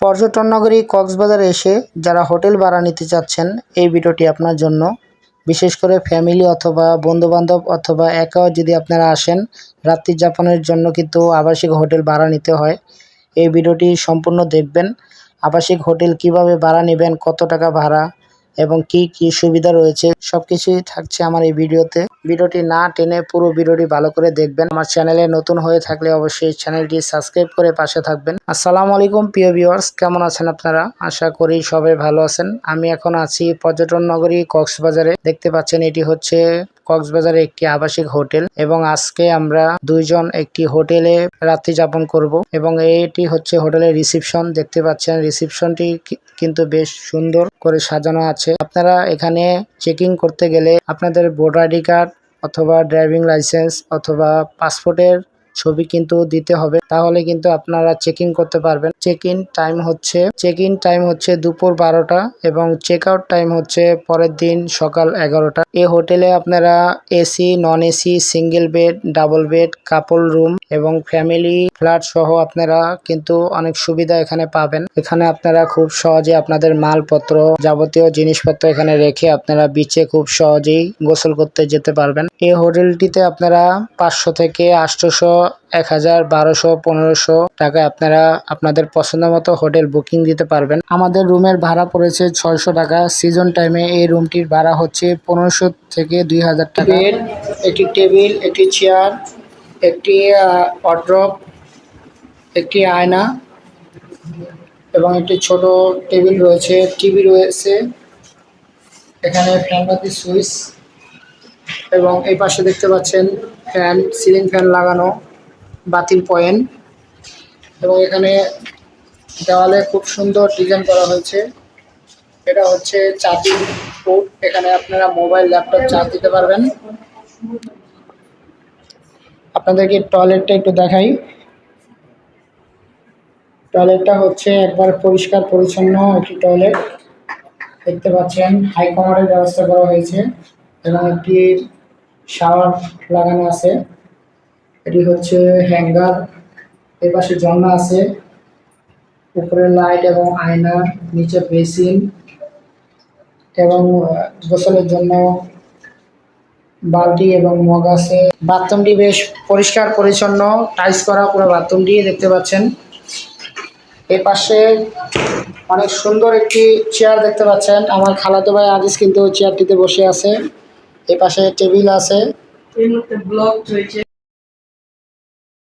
পর্যটন নগরী কক্সবাজারে এসে যারা হোটেল ভাড়া নিতে চাচ্ছেন, এই ভিডিওটি আপনার জন্য। বিশেষ করে ফ্যামিলি অথবা বন্ধুবান্ধব অথবা একাও যদি আপনারা আসেন, রাত্রি যাপনের জন্য কিন্তু আবাসিক হোটেল ভাড়া নিতে হয়। এই ভিডিওটি সম্পূর্ণ দেখবেন। আবাসিক হোটেল কীভাবে ভাড়া নেবেন, কত টাকা ভাড়া এবং কি কি সুবিধা রয়েছে, সবকিছুই থাকছে আমার এই ভিডিওতে। ভিডিওটি না টেনে পুরো ভিডিওটি ভালো করে দেখবেন। আমার চ্যানেলে নতুন হয়ে থাকলে অবশ্যই চ্যানেলটি সাবস্ক্রাইব করে পাশে থাকবেন। আসসালামু আলাইকুম, প্রিয় ভিউয়ার্স। কেমন আছেন আপনারা? আশা করি সবাই ভালো আছেন। আমি এখন আছি পর্যটন নগরী কক্সবাজারে। দেখতে পাচ্ছেন এটি হচ্ছে কক্সবাজারে একটি আবাসিক হোটেল এবং আজকে আমরা দুইজন একটি হোটেলে রাত্রি যাপন করব এবং এটি হচ্ছে হোটেলের রিসিপশন। দেখতে পাচ্ছেন, রিসিপশনটি কিন্তু বেশ সুন্দর করে সাজানো আছে। আপনারা এখানে চেকিং করতে গেলে আপনাদের ভোটার আইডি কার্ড অথবা ড্রাইভিং লাইসেন্স অথবা পাসপোর্টের ছবি কিন্তু দিতে হবে। তাহলে কিন্তু আপনারা চেক ইন করতে পারবেন। চেক ইন টাইম হচ্ছে চেক ইন টাইম হচ্ছে দুপুর বারোটা এবং চেক আউট টাইম হচ্ছে পরের দিন সকাল এগারোটা। এই হোটেলে আপনারা AC non AC single bed double bed couple room এবং ফ্যামিলি ফ্ল্যাট সহ আপনারা কিন্তু অনেক সুবিধা এখানে পাবেন। এখানে আপনারা খুব সহজে আপনাদের মালপত্র যাবতীয় জিনিসপত্র এখানে রেখে আপনারা বিচে খুব সহজেই গোসল করতে যেতে পারবেন। এই হোটেলটিতে আপনারা পাঁচশো থেকে আটশোশো, এক হাজার, বারোশো, পনেরোশো টাকায় আপনারা আপনাদের পছন্দ মতো হোটেল বুকিং দিতে পারবেন। আমাদের রুমের ভাড়া পড়েছে ছয়শো টাকা। সিজন টাইমে এই রুমটির ভাড়া হচ্ছে পনেরোশো থেকে দুই হাজার টাকা। একটি টেবিল একটি চেয়ার একটি অড্রপ, একটি আয়না এবং একটি ছোট টেবিল রয়েছে, টিভি রয়েছে, এখানে ফ্যানবাতি সুইচ এবং এই পাশে দেখতে পাচ্ছেন ফ্যান, সিলিং ফ্যান লাগানো, বাতিল পয়েন্ট এবং এখানে দেওয়ালে খুব সুন্দর ডিজাইন করা হয়েছে। এটা হচ্ছে চার্জিং পোর্ট, এখানে আপনারা মোবাইল, ল্যাপটপ চার্জ দিতে পারবেন। আপনাদেরকে টয়লেটটা একটু দেখাই। টয়লেটটা হচ্ছে একবার পরিষ্কার, পরিচ্ছন্ন একটি টয়লেট। দেখতে পাচ্ছেন, হাই কমারের ব্যবস্থা করা হয়েছে এবং একটি শাওয়ার লাগানো আছে। এটি হচ্ছে হ্যাঙ্গার এর পাশে ঝর্ণা আছে। উপরে লাইট এবং আয়না, নিচে বেসিন এবং গোসলের জন্য বালতি এবং মগ আছে। বাথরুমটি বেশ পরিষ্কার, পরিচ্ছন্ন। টাইস করা পুরো বাথরুমটি দেখতে পাচ্ছেন। এর পাশে অনেক সুন্দর একটি চেয়ার দেখতে পাচ্ছেন। আমার খালাতো ভাই আজিজ কিন্তু চেয়ারটিতে বসে আছে। এ পাশে টেবিল আছে।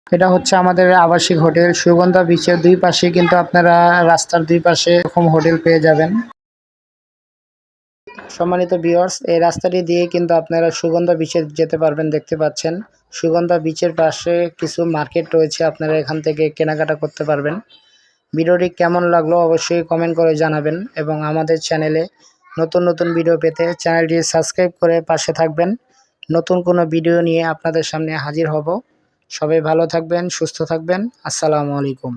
এটা হচ্ছে আমাদের আবাসিক হোটেল। সুগন্ধা বিচের দুই পাশে কিন্তু আপনারা রাস্তার দুই পাশে এরকম হোটেল পেয়ে যাবেন। সম্মানিত ভিউয়ার্স এই রাস্তাটি দিয়ে কিন্তু আপনারা সুগন্ধা বিচে যেতে পারবেন, দেখতে পাচ্ছেন। সুগন্ধা বিচের পাশে কিছু মার্কেট রয়েছে, আপনারা এখান থেকে কেনাকাটা করতে পারবেন। ভিডিওটি কেমন লাগল অবশ্যই কমেন্ট করে জানাবেন এবং আমাদের চ্যানেলে নতুন নতুন ভিডিও পেতে চ্যানেলটি সাবস্ক্রাইব করে পাশে থাকবেন। নতুন কোনো ভিডিও নিয়ে আপনাদের সামনে হাজির হব। সবাই ভালো থাকবেন, সুস্থ থাকবেন। আসসালামু আলাইকুম।